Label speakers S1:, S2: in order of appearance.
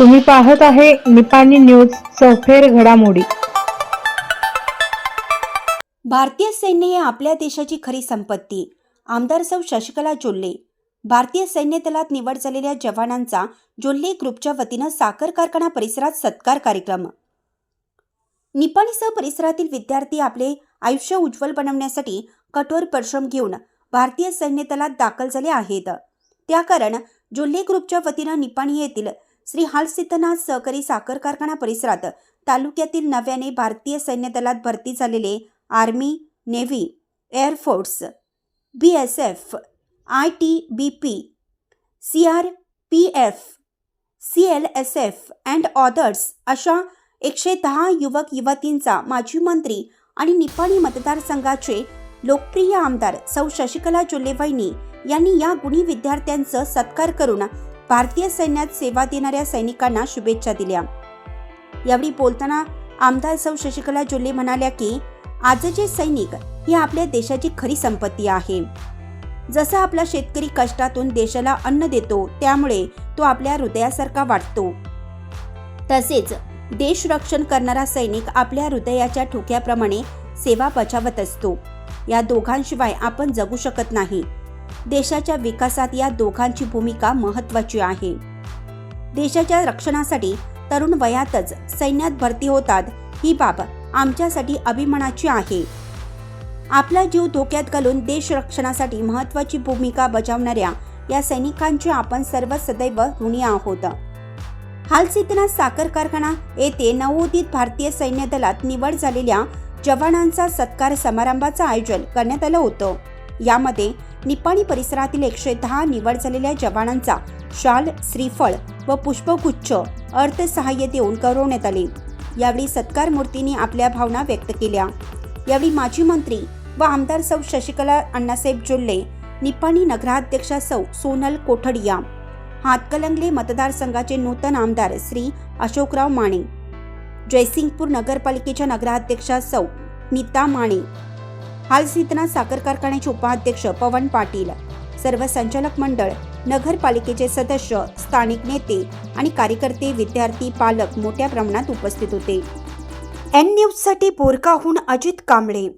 S1: तुम्ही पाहत आहे निपाणी न्यूज चौफेर घडामोडी.
S2: भारतीय सैन्य हे आपल्या देशाची खरी संपत्ती. आमदार सौ शशिकला जोल्ले. भारतीय सैन्य दलात निवड झालेल्या जवानांचा जोल्ले ग्रुपच्या वतीनं साखर कारखाना परिसरात सत्कार कार्यक्रम. निपाणीसह परिसरातील विद्यार्थी आपले आयुष्य उज्ज्वल बनवण्यासाठी कठोर परिश्रम घेऊन भारतीय सैन्य दलात दाखल झाले आहेत. त्या कारण जोल्ले ग्रुपच्या वतीनं निपाणी येथील श्री हालसिद्धनाथ सहकारी साखर कारखाना परिसरात तालुक्यातील नव्याने भारतीय सैन्य दलात भरती झालेले army navy air force B S F I T B P C R P F C L S F and others अशा एकशे दहा युवक युवतींचा माजी मंत्री आणि निपाणी मतदारसंघाचे लोकप्रिय आमदार सौ शशिकला जोल्लेवाहिनी यांनी या गुणी विद्यार्थ्यांचं सत्कार करून भारतीय सैन्यात सेवा देणाऱ्या सैनिकांना शुभेच्छा दिल्या. यावेळी बोलताना आमदार सौ शशिकला जोल्ले म्हणाल्या की आजचे सैनिक ही आपल्या देशाची खरी संपत्ती आहे. जसा आपला शेतकरी कष्टातून देशाला अन्न देतो त्यामुळे तो आपल्या हृदयासारखा वाटतो. तसेच देश रक्षण करणारा सैनिक आपल्या हृदयाच्या ठोक्याप्रमाणे सेवा बजावत असतो. या दोघांशिवाय आपण जगू शकत नाही. देशाच्या विकासात या दोघांची भूमिका महत्वाची आहे. देशाच्या रक्षणासाठी तरुण वयातच सैन्यात भरती होतात ही बाब आमच्यासाठी अभिमानाची आहे. आपला जीव धोक्यात घालून देश रक्षणासाठी महत्वाची भूमिका बजावणाऱ्या या सैनिकांचे आपण सर्व सदैव ऋणी आहोत. हालसिद्धनाथ साखर कारखाना येथे नवोदित भारतीय सैन्य दलात निवड झालेल्या जवानांचा सत्कार समारंभाचं आयोजन करण्यात आलं होतं. यामध्ये निपाणी परिसरातील एकशे दहा निवड झालेल्या जवानांचा शाल श्रीफळ व पुष्पगुच्छ अर्थसहाय्य देऊन गौरवण्यात आले. यावेळी सत्कार मूर्तींनी आपल्या भावना व्यक्त केल्या. यावेळी माजी मंत्री व आमदार सौ शशिकला अण्णासाहेब जोल्ले निपाणी नगराध्यक्षा सौ सोनल कोठडिया हातकलंगले मतदारसंघाचे नूतन आमदार श्री अशोकराव माने जयसिंगपूर नगरपालिकेच्या नगराध्यक्षा सौ नीता माने हालसिद्धनाथ साखर कारखान्याचे उपाध्यक्ष पवन पाटील सर्व संचालक मंडळ नगरपालिकेचे सदस्य स्थानिक नेते आणि कार्यकर्ते विद्यार्थी पालक मोठ्या प्रमाणात उपस्थित होते. एन न्यूजसाठी बोरकाहून अजित कांबळे.